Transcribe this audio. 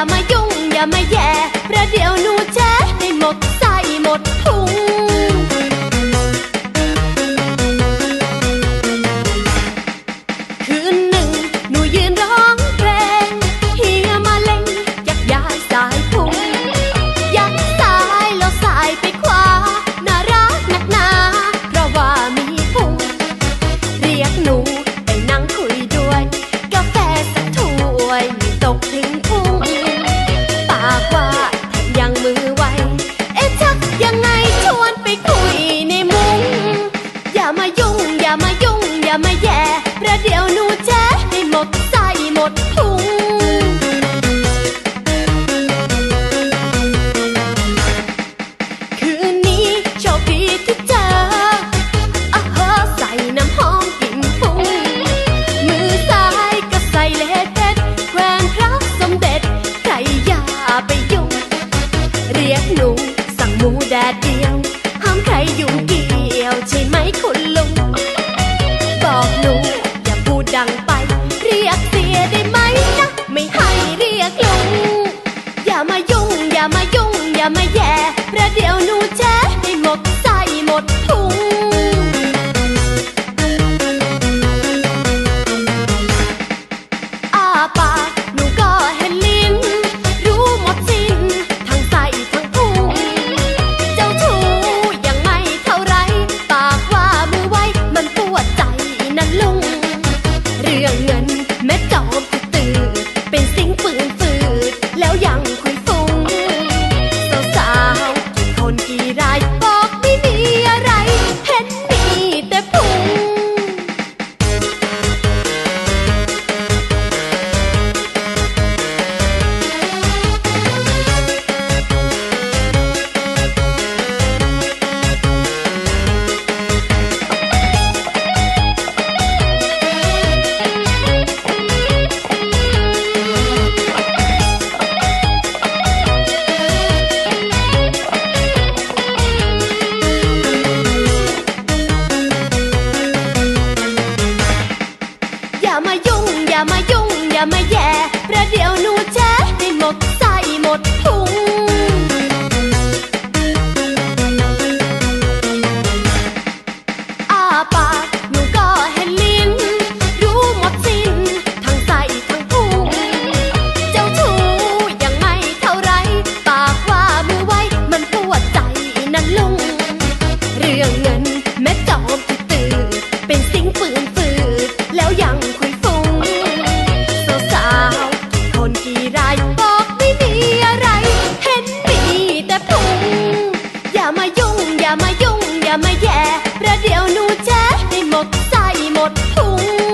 ามายุ่งอย่ามาแย่ประเดี๋ยวหนูแจ๊ให้หมดใส่หมดพุงคืนหนึ่งหนูยืนร้องเพลงเฮียมาเล่งยักย้ายสายพุงยักซ้ายแล้วสายไปขวาน่ารักนักหนาเพราะว่ามีพุงเรียกหนูไปนั่งคุยด้วย กาแฟสักถ้วยม่ตกถึงพุง อย่ามาแย่เพราะเดี๋ยวหนู อย่ามาแย่ประเดี๋ยวหนูแจ๊ให้หมดใจหมดพุง